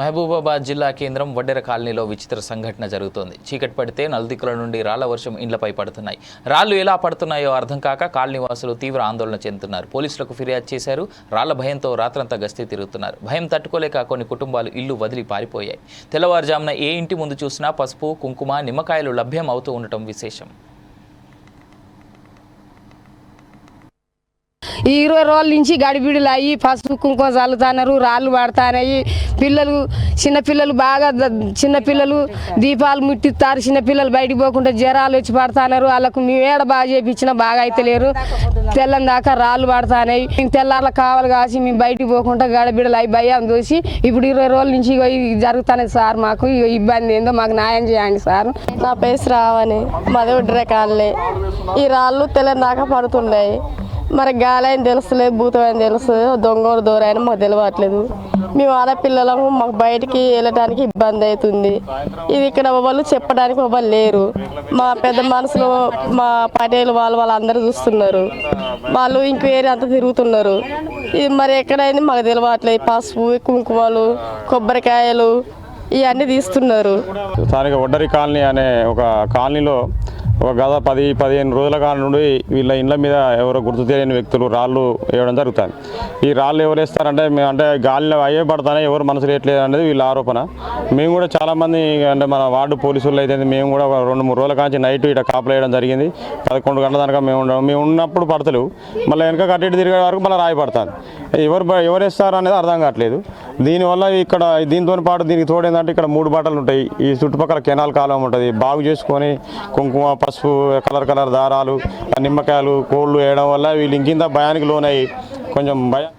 మహబూబాబాద్ జిల్లా కేంద్రం వడ్డెర కాలనీలో విచిత్ర సంఘటన జరుగుతోంది. చీకటి పడితే నలుదిక్కుల నుండి రాళ్ళ వర్షం ఇండ్లపై పడుతున్నాయి. రాళ్ళు ఎలా పడుతున్నాయో అర్థం కాక కాలనీ వాసులు తీవ్ర ఆందోళన చెందుతున్నారు. పోలీసులకు ఫిర్యాదు చేశారు. రాళ్ళ భయంతో రాత్రంతా గస్తీ తిరుగుతున్నారు. భయం తట్టుకోలేక కొన్ని కుటుంబాలు ఇల్లు వదిలి పారిపోయాయి. తెల్లవారుజామున ఏ ఇంటి ముందు చూసినా పసుపు కుంకుమ నిమ్మకాయలు లభ్యం అవుతూ ఉండటం విశేషం. ఈ ఇరవై రోజుల నుంచి గడిబిడులు అయ్యి పసుపు కుంకుమ చల్లుతున్నారు రాళ్ళు పడతాయి పిల్లలు చిన్నపిల్లలు బాగా చిన్నపిల్లలు దీపాలు ముట్టిస్తారు. చిన్నపిల్లలు బయటికి పోకుండా జ్వరాలు వచ్చి పడుతున్నారు వాళ్ళకు మేము ఏడ బాగా చేపించినా బాగా అయితే లేరు. తెల్లం దాకా రాళ్ళు పడతాయి మేము తెల్లార్ల కావాలి కాసి మేము బయటికి పోకుండా గడబిడలు అయి భయం చూసి ఇప్పుడు ఇరవై రోజుల నుంచి ఇగో జరుగుతానే సార్ మాకు. ఇగో ఇబ్బంది ఏందో మాకు న్యాయం చేయండి సార్. నా పేరు రావని మాది ఒడ్రే ఈ రాళ్ళు తెల్లని పడుతున్నాయి మరి గాలి అని తెలుస్తలేదు భూతం అని తెలుసు దొంగ మాకు తెలియట్లేదు మేము ఆడపిల్లలము మాకు బయటికి వెళ్ళడానికి ఇబ్బంది అవుతుంది. ఇది ఇక్కడ వాళ్ళు చెప్పడానికి వాళ్ళు లేరు. మా పెద్ద మనసులో మా పటేలు వాళ్ళు వాళ్ళందరూ చూస్తున్నారు. వాళ్ళు ఇంక్వైరీ అంతా తిరుగుతున్నారు. ఇది మరి ఎక్కడైంది మాకు తెలియట్లేదు పసుపు కుంకుమలు కొబ్బరికాయలు ఇవన్నీ తీస్తున్నారు. స్థానిక ఒడ్డరి కాలనీ అనే ఒక కాలనీలో ఒక గత పది పదిహేను రోజుల కాలం నుండి వీళ్ళ ఇండ్ల మీద ఎవరో గుర్తు తెలియని వ్యక్తులు రాళ్ళు వేయడం జరుగుతుంది. ఈ రాళ్ళు ఎవరు వేస్తారంటే మేము అంటే గాలిలో అయ్యే పడతానే ఎవరు మనసు రేయట్లేదు అనేది వీళ్ళ ఆరోపణ. మేము కూడా చాలామంది అంటే మన వార్డు పోలీసులు అయితే మేము కూడా ఒక రెండు మూడు రోజుల కాంచి నైట్ ఇట్లా కాపలేయడం జరిగింది. పదకొండు గంటల దాకా మేము ఉండడం మేము ఉన్నప్పుడు పడతలేవు. మళ్ళీ వెనక కట్టెట్టు తిరిగే వరకు మళ్ళీ రాయి ఎవరు ఎవరు వేస్తారు అనేది అర్థం కావట్లేదు. దీనివల్ల ఇక్కడ దీంతో పాటు దీనికి తోడు ఏంటంటే ఇక్కడ మూడు బాటలు ఉంటాయి. ఈ చుట్టుపక్కల కెనాల్ కాలం ఉంటుంది. బాగు చేసుకొని కుంకుమ పసుపు కలర్ కలర్ దారాలు నిమ్మకాయలు కోళ్ళు వేయడం వల్ల వీళ్ళు ఇంకింత భయానికి లోనయ్యి కొంచెం భయం